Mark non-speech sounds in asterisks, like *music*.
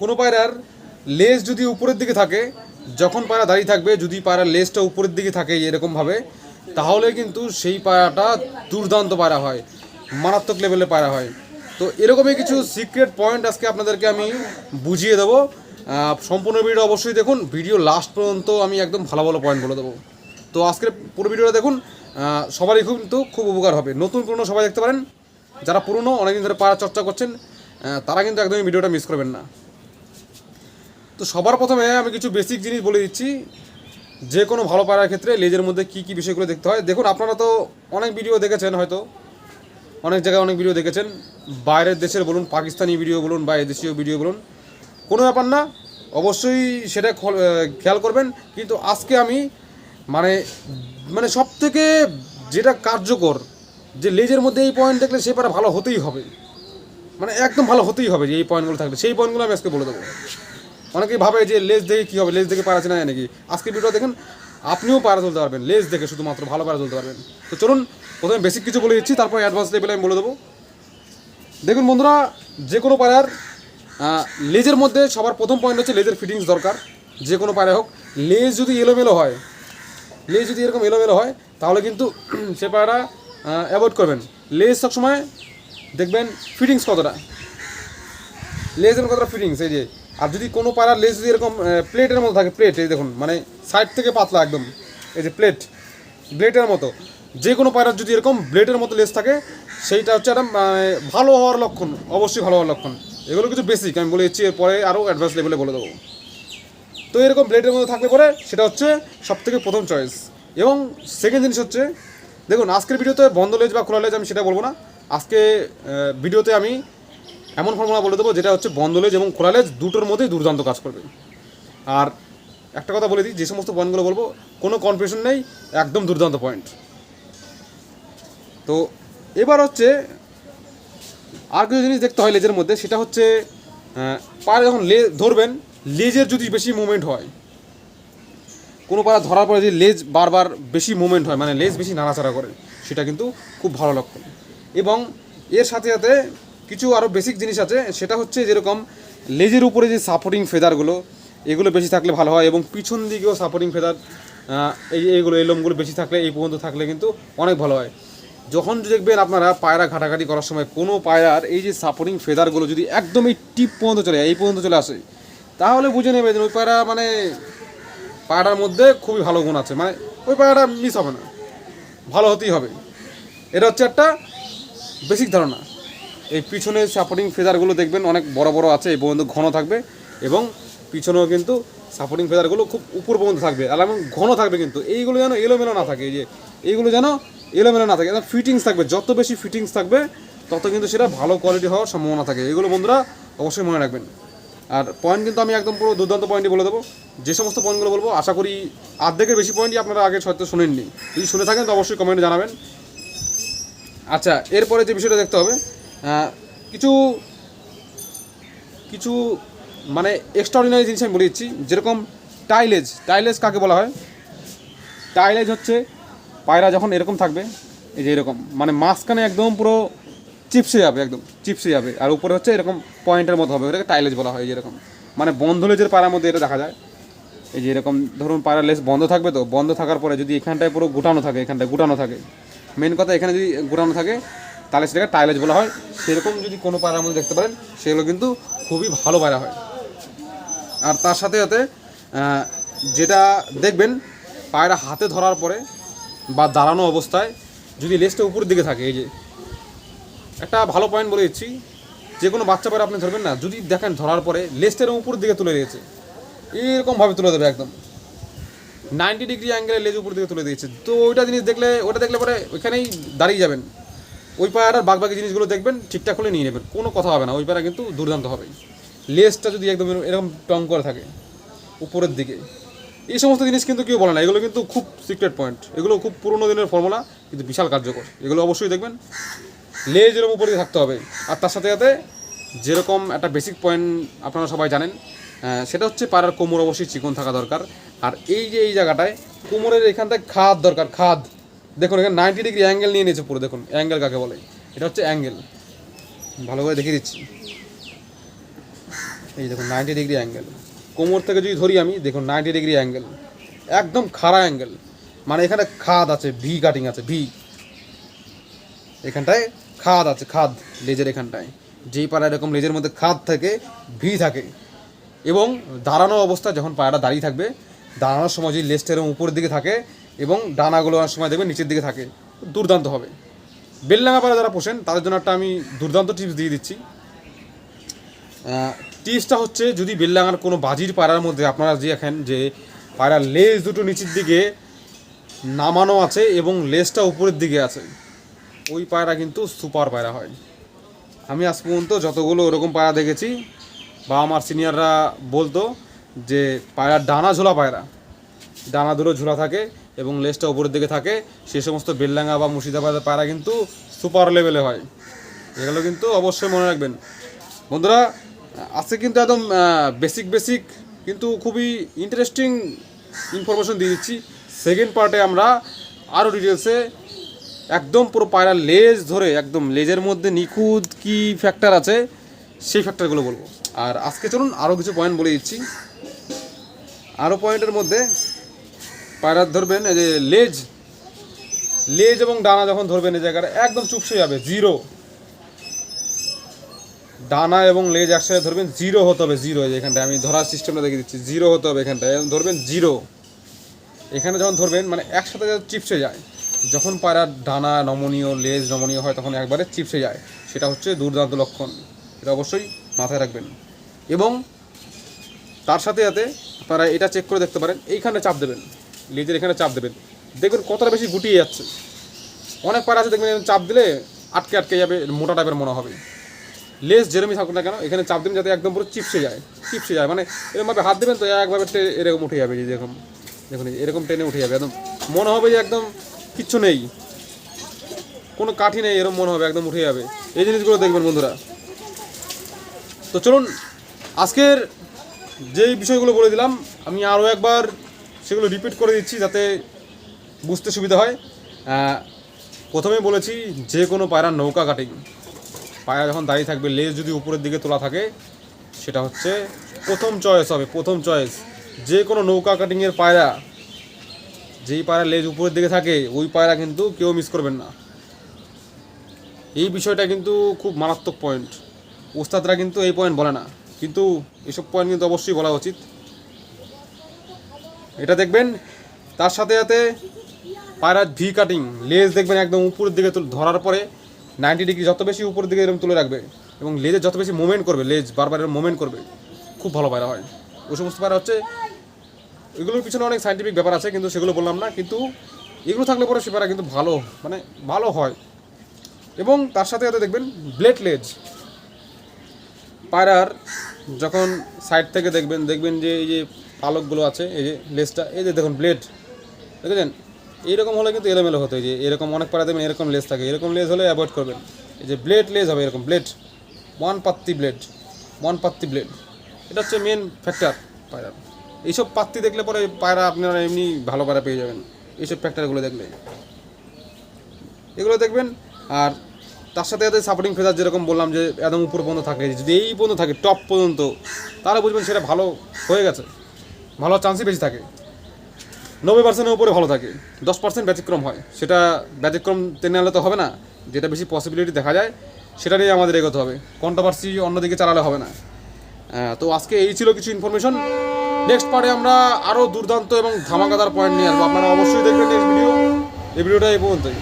কোনো পায়রার লেজ যদি উপরের দিকে থাকে, যখন পায়রা দাঁড়িয়ে থাকবে, যদি পায়রার লেজটা উপরের দিকে থাকে এরকমভাবে, তাহলে কিন্তু সেই পায়রাটা দুর্দান্ত পায়রা হয়, মারাত্মক লেভেলে পায়রা হয়। তো এরকমই কিছু সিক্রেট পয়েন্ট আজকে আপনাদেরকে আমি বুঝিয়ে দেবো। সম্পূর্ণ ভিডিও অবশ্যই দেখুন, ভিডিও লাস্ট পর্যন্ত আমি একদম ভালো ভালো পয়েন্ট বলে দেবো। তো আজকের পুরো ভিডিওটা দেখুন সবারই কিন্তু খুব উপকার হবে। নতুন পুরনো সবাই দেখতে পারেন, যারা পুরনো, অনেকদিন ধরে পাড়া চর্চা করছেন তারা কিন্তু একদমই ভিডিওটা মিস করবেন না। তো সবার প্রথমে আমি কিছু বেসিক জিনিস বলে দিচ্ছি। যে কোনো ভালো পাড়ার ক্ষেত্রে লেজের মধ্যে কী কী বিষয়গুলো দেখতে হয়। দেখুন, আপনারা তো অনেক ভিডিও দেখেছেন হয়তো। অনেক জায়গায় অনেক ভিডিও দেখেছেন। বাইরের দেশের বলুন, পাকিস্তানি ভিডিও বলুন বা এদেশীয় ভিডিও বলুন, কোনো ব্যাপার না। অবশ্যই সেটা খেয়াল করবেন। কিন্তু আজকে আমি মানে মানে সব থেকে যেটা কার্যকর, যে লেজের মধ্যে এই পয়েন্ট দেখলে সে পারা ভালো হতেই হবে। মানে একদম ভালো হতেই হবে যে এই পয়েন্টগুলো থাকলে। সেই পয়েন্টগুলো আমি আজকে বলে দেবো। অনেকেই ভাবে যে লেজ দেখে কী হবে? লেজ দেখে পারা আছে না নাকি? আজকের ভিডিও দেখেন আপনিও পারা তুলতে পারবেন লেজ দেখে শুধুমাত্র ভালো পারা তুলতে পারবেন। তো চলুন প্রথমে বেসিক কিছু বলে দিচ্ছি তারপর অ্যাডভান্স লেভেলে আমি বলে দেবো। দেখুন বন্ধুরা যে কোনো পায়রার আহ, লেজের মধ্যে সবার প্রথম পয়েন্ট হচ্ছে লেজের ফিটিংস দরকার। যে কোনো পায়রা হোক লেজ যদি এলোমেলো হয় লেজ যদি এরকম এলোমেলো হয় তাহলে কিন্তু *clears throat* সে পায়রা অ্যাভয়েড করবেন। লেজ সবসময় দেখবেন ফিটিংস কতটা। লেজের কতটা ফিটিংস এই যে আর যদি কোনো পায়রার লেজ যদি এরকম প্লেটের মতো থাকে, প্লেট, এই দেখুন মানে সাইড থেকে পাতলা একদম, এই যে প্লেট, ব্লেডের মতো। যে কোনো পায়রার যদি এরকম ব্লেডের মতো লেজ থাকে, সেইটা হচ্ছে একটা মানে ভালো হওয়ার লক্ষণ, অবশ্যই ভালো হওয়ার লক্ষণ। এগুলো কিছু বেসিক আমি বলে দিচ্ছি, এরপরে আরও অ্যাডভান্স লেভেলে বলে দেবো। তো এরকম ব্লেডের মধ্যে থাকলে পরে সেটা হচ্ছে সব থেকে প্রথম চয়েস এবং সেকেন্ড জিনিস হচ্ছে, দেখুন, আজকের ভিডিওতে বন্ধ লেজ বা খোলা লেজ আমি সেটা বলব না। আজকে ভিডিওতে আমি এমন ফর্মুলা বলে দেবো যেটা হচ্ছে বন্ধ লেজ এবং খোলা লেজ দুটোর মধ্যেই দুর্দান্ত কাজ করবে। আর একটা কথা বলে দিই, যে সমস্ত পয়েন্টগুলো বলব, কোনো কনফিউশন নেই, একদম দুর্দান্ত পয়েন্ট। তো এবার হচ্ছে আর কিছু জিনিস দেখতে হয় লেজের মধ্যে, সেটা হচ্ছে পায়ে যখন লে, ধরবেন, লেজের যদি বেশি মুভমেন্ট হয়, কোনো পাড়া ধরার পরে যদি লেজ বারবার বেশি মুভমেন্ট হয় মানে লেজ বেশি নাড়াচাড়া করে, সেটা কিন্তু খুব ভালো লক্ষণ। এবং এর সাথে সাথে কিছু আরও বেসিক জিনিস আছে, সেটা হচ্ছে যেরকম লেজের উপরে যে সাপোর্টিং ফেদারগুলো এগুলো বেশি থাকলে ভালো হয় এবং পিছন দিকেও সাপোর্টিং ফেদার এই এইগুলো, এই লোমগুলো বেশি থাকলে, এই পর্যন্ত থাকলে কিন্তু অনেক ভালো হয়। যখন দেখবেন আপনারা পায়রা ঘাটাঘাটি করার সময় কোনো পায়রার এই যে সাপোর্টিং ফেদারগুলো যদি একদম এই টিপ পর্যন্ত চলে এই পর্যন্ত চলে আসে, তাহলে বুঝে নেবে যে ওই পায়রা মানে পায়রার মধ্যে খুবই ভালো গুণ আছে। মানে ওই পায়রাটা মিস হবে না, ভালো হতেই হবে। এটা হচ্ছে একটা বেসিক ধারণা। এই পিছনে সাপোর্টিং ফেদারগুলো দেখবেন অনেক বড় বড় আছে, এই পর্যন্ত ঘন থাকবে এবং পিছনেও কিন্তু সাপোর্টিং ফেদারগুলো খুব উপর পর্যন্ত থাকবে আর এবং ঘন থাকবে কিন্তু। এইগুলো যেন এলোমেলো না থাকে, এই যে এইগুলো যেন এলোমেলো না থাকে ফিটিংস থাকবে, যত বেশি ফিটিংস থাকবে, তত কিন্তু সেটা ভালো কোয়ালিটি হওয়ার সম্ভাবনা থাকে। এগুলো বন্ধুরা অবশ্যই মনে রাখবেন। আর পয়েন্ট কিন্তু আমি একদম পুরো দুর্দান্ত পয়েন্টই বলে দেবো। যে সমস্ত পয়েন্টগুলো বলব, আশা করি আর্ধেকের বেশি পয়েন্টই আপনারা আগে হয়তো শুনেননি। যদি শুনে থাকেন তো অবশ্যই কমেন্টে জানাবেন। আচ্ছা এরপরে যে বিষয়টা দেখতে হবে কিছু কিছু মানে এক্সট্রাঅর্ডিনারি জিনিস আমি বলে দিচ্ছি। যেরকম টাইলেজ টাইলেজ কাকে বলা হয়? টাইলেজ হচ্ছে পায়রা যখন এরকম থাকবে, এই যে এরকম মানে মাঝখানে একদম পুরো চিপসে যাবে, একদম চিপসে যাবে। আর উপরে হচ্ছে এরকম পয়েন্টের মতো হবে, ওটাকে টাইলেজ বলা হয় এই যে এরকম। মানে বন্ধ লেজের পায়রার মধ্যে এটা দেখা যায়। এই যে এরকম, ধরুন পায়রা লেজ বন্ধ থাকবে তো, বন্ধ থাকার পরে যদি এখানটায় পুরো গুটানো থাকে, এখানটায় গুটানো থাকে। মেন কথা এখানে যদি গুটানো থাকে তাহলে সেটাকে টাইলেজ বলা হয়। সেরকম যদি কোনো পায়রার মধ্যে দেখতে পারেন, সেগুলো কিন্তু খুবই ভালো পায়রা হয়। আর তার সাথে সাথে যেটা দেখবেন, পায়রা হাতে ধরার পরে বা দাঁড়ানো অবস্থায় যদি লেজটা উপরের দিকে থাকে, এই যে, একটা ভালো পয়েন্ট বলে দিচ্ছি, যে কোনো বাচ্চা পায়রা আপনি ধরবেন না, যদি দেখেন ধরার পরে লেজটার উপরের দিকে তুলে দিয়েছে এরকমভাবে তুলে দেবে একদম। নাইনটি ডিগ্রি অ্যাঙ্গেলে লেজ উপর দিকে তুলে দিয়েছে। তো ওইটা জিনিস দেখলে ওটা দেখলে পরে ওইখানেই দাঁড়িয়ে যাবেন। ওই পায়রার বাকি জিনিসগুলো দেখবেন, ঠিকঠাক হলে নিয়ে নেবেন। কোনো কথা হবে না, ওই পায়রা কিন্তু দুর্দান্ত হবে। লেজটা যদি একদম এরকম- টং করে থাকে, উপরের দিকে। এই সমস্ত জিনিস কিন্তু কেউ বলে না, এগুলো কিন্তু খুব সিক্রেট পয়েন্ট এগুলো খুব পুরোনো দিনের ফর্মুলা কিন্তু বিশাল কার্যকর। এগুলো অবশ্যই দেখবেন। লেজ এরকম উপরে থাকতে হবে। আর তার সাথে সাথে যেরকম একটা বেসিক পয়েন্ট আপনারা সবাই জানেন সেটা হচ্ছে পাড়ার কোমর অবশ্যই চিকন থাকা দরকার। আর এই যে এই জায়গাটায় কোমরের এখানটায় খাদ দরকার, খাদ। দেখুন, এখানে নাইনটি ডিগ্রি অ্যাঙ্গেল নিয়ে নিয়েছে পুরো, দেখুন অ্যাঙ্গেল কাকে বলে। এটা হচ্ছে অ্যাঙ্গেল ভালো করে দেখিয়ে দিচ্ছি। এই দেখুন নাইনটি ডিগ্রি অ্যাঙ্গেল কোমর থেকে যদি ধরি আমি, দেখুন নাইনটি ডিগ্রি অ্যাঙ্গেল একদম খাড়া অ্যাঙ্গেল মানে এখানে খাদ আছে, ভি কাটিং আছে, ভি। এখানটায় খাদ আছে, খাদ, লেজের এখানটায়। যেই পাড়া এরকম লেজের মধ্যে খাদ থাকে, ভি থাকে। এবং দাঁড়ানো অবস্থা যখন পায়রা দাঁড়িয়ে থাকবে, দাঁড়ানোর সময় যদি লেজটা এরকম উপরের দিকে থাকে এবং ডানাগুলো অনেক সময় দেখবে নিচের দিকে থাকে, দুর্দান্ত হবে। বেললাঙ্গা পায়রা যারা পোষেন, তাদের জন্য একটা আমি দুর্দান্ত টিপস দিয়ে দিচ্ছি। টিপসটা হচ্ছে যদি বেললাঙ্গার কোনো বাজির পায়রার মধ্যে আপনারা যে দেখেন যে পায়রার লেজ দুটো নিচের দিকে নামানো আছে এবং লেজটা উপরের দিকে আছে, ওই পায়রা কিন্তু সুপার পায়রা হয়। আমি আজ পর্যন্ত যতগুলো ওরকম পায়রা দেখেছি, বা আমার সিনিয়ররা বলতো যে পায়রার ডানা ঝোলা পায়রা, ডানা দুটো ঝোলা থাকে এবং লেজটা উপরের দিকে থাকে, সে সমস্ত বেললাঙ্গা বা মুর্শিদাবাদের পায়রা কিন্তু সুপার লেভেলে হয়। এগুলো কিন্তু অবশ্যই মনে রাখবেন। বন্ধুরা আজকে কিন্তু একদম বেসিক বেসিক কিন্তু খুবই ইন্টারেস্টিং ইনফরমেশন দিয়ে দিচ্ছি। সেকেন্ড পার্টে আমরা আরও ডিটেলসে একদম পুরো পায়রা লেজ ধরে একদম লেজের মধ্যে নিখুঁত কি ফ্যাক্টর আছে, সেই ফ্যাক্টরগুলো বলব। আর আজকে চলুন আরও কিছু পয়েন্ট বলে দিচ্ছি। আরও পয়েন্টের মধ্যে পায়রার ধরবেন, এই যে লেজ লেজ এবং ডানা যখন ধরবেন এই জায়গাটা, একদম চুপসে যাবে জিরো ডানা এবং লেজ একসাথে ধরবেন জিরো হতে হবে জিরো এখানটায়, আমি ধরার সিস্টেমটা দেখে দিচ্ছি জিরো হতে হবে এখানটায় ধরবেন জিরো এখানে যখন ধরবেন মানে একসাথে চিপসে যায়, যখন পায়রার ডানা নমনীয়, লেজ নমনীয় হয়, তখন একবারে চিপসে যায়, সেটা হচ্ছে দুর্দান্ত লক্ষণ, এটা অবশ্যই মাথায় রাখবেন। এবং তার সাথে সাথে আপনারা এটা চেক করে দেখতে পারেন, এইখানে চাপ দেবেন। লেজের এখানে চাপ দেবেন। দেখবেন কতটা বেশি গুটিয়ে যাচ্ছে। অনেক পায়রা আছে, দেখবেন চাপ দিলে আটকে আটকে যাবে, মোটা টাইপের মনে হবে। লেস যেরমই থাকুক না কেন, এখানে চাপ দেবেন যাতে একদম পুরো চিপসে যায় চিপসে যায়। মানে এরকমভাবে হাত দেবেন তো, একভাবে এরকম উঠে যাবে, এই যে এরকম দেখুন, এরকম টেনে উঠে যাবে। একদম মনে হবে যে একদম কিচ্ছু নেই। কোনো কাঠি নেই, এরকম মনে হবে, একদম উঠে যাবে। এই জিনিসগুলো দেখবেন বন্ধুরা। তো চলুন, আজকের যেই বিষয়গুলো বলে দিলাম, আমি আরও একবার সেগুলো রিপিট করে দিচ্ছি যাতে বুঝতে সুবিধা হয়। আহ, প্রথমেই বলেছি যে কোনো পায়রার নৌকা কাটিং। পায়রা যখন দাঁড়িয়ে থাকবে লেজ যদি উপরের দিকে তোলা থাকে সেটা হচ্ছে প্রথম চয়েস হবে প্রথম চয়েস যে কোনো নৌকা কাটিংয়ের পায়রা যেই পায়রা লেজ উপরের দিকে থাকে ওই পায়রা কিন্তু কেউ মিস করবেন না। এই বিষয়টা কিন্তু খুব মারাত্মক পয়েন্ট ওস্তাদরা কিন্তু এই পয়েন্ট বলে না। কিন্তু এসব পয়েন্ট কিন্তু অবশ্যই বলা উচিত। এটা দেখবেন, তার সাথে সাথে পায়রার ভি কাটিং লেজ দেখবেন একদম উপরের দিকে ধরার পরে নাইনটি ডিগ্রি যত বেশি উপরের দিকে এরকম তুলে রাখবে এবং লেজের যত বেশি মুভমেন্ট করবে, লেজ বারবার এরকম মুভমেন্ট করবে, খুব ভালো পায়রা হয়। ওই সমস্ত পায়রা হচ্ছে, এগুলোর পিছনে অনেক সাইন্টিফিক ব্যাপার আছে, কিন্তু সেগুলো বললাম না, কিন্তু এগুলো থাকলে পরে সে পায়রা কিন্তু ভালো মানে ভালো হয়। এবং তার সাথে সাথে দেখবেন ব্লেড লেজ পায়রার যখন সাইড থেকে দেখবেন দেখবেন যে এই যে পালকগুলো আছে, এই যে লেসটা, এই যে দেখুন ব্লেড দেখেছেন এইরকম হলে কিন্তু এলোমেলো হতো যে এরকম অনেক পায়রা দেখবেন এরকম লেস থাকে, এরকম লেস হলে অ্যাভয়েড করবেন। এই যে ব্লেড লেস হবে এরকম ব্লেড ওয়ান পাত্তি ব্লেড ওয়ান পাত্তি ব্লেড এটা হচ্ছে মেন ফ্যাক্টর পায়রার এইসব পাত্তি দেখলে পরে পায়রা আপনারা এমনি ভালো পায়রা পেয়ে যাবেন, এইসব ফ্যাক্টরগুলো দেখলে। এগুলো দেখবেন, আর তার সাথে সাথে সাপোর্টিং ফেজার যেরকম বললাম যে একদম উপর পর্যন্ত থাকে, যদি এই পর্যন্ত থাকে টপ পর্যন্ত, তাহলে বুঝবেন সেটা ভালো হয়ে গেছে। ভালো চান্সই বেশি থাকে। নব্বই পার্সেন্টের উপরে ভালো থাকে। দশ পার্সেন্ট ব্যতিক্রম হয়। সেটা ব্যতিক্রম টেনে আনলে তো হবে না। যেটা বেশি পসিবিলিটি দেখা যায়, সেটা নিয়ে আমাদের এগোতে হবে। কন্ট্রোভার্সি অন্যদিকে চালালে হবে না। তো আজকে এই ছিল কিছু ইনফরমেশন নেক্সট পার্টে আমরা আরও দুর্দান্ত এবং ধামাকাদার পয়েন্ট নিয়ে আসব। আপনারা অবশ্যই দেখবেন নেক্সট ভিডিও এই ভিডিওটা এই পর্যন্তই।